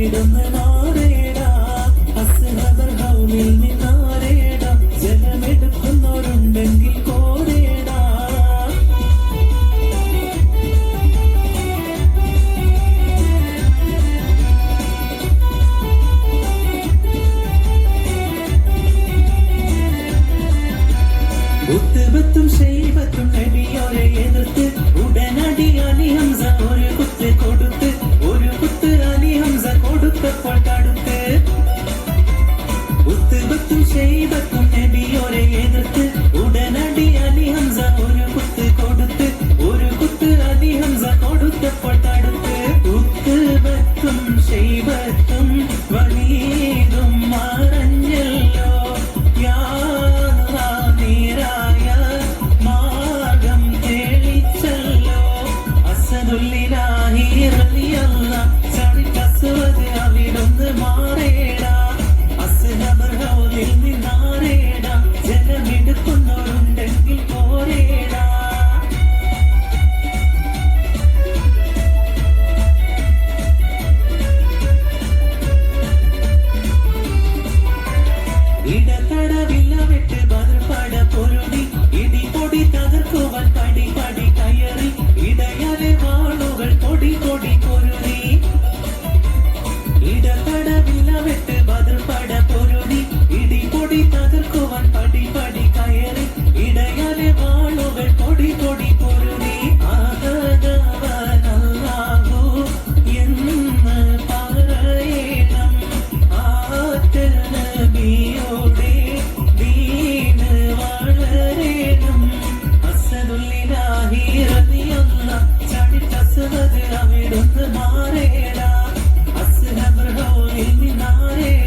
freedom. table. Hira നീയൊന്ന ചടി ടസുന്നത് അവിടുന്ന് മാറേടാ അസ്ഹബർ ഹൗലി നാരേടാ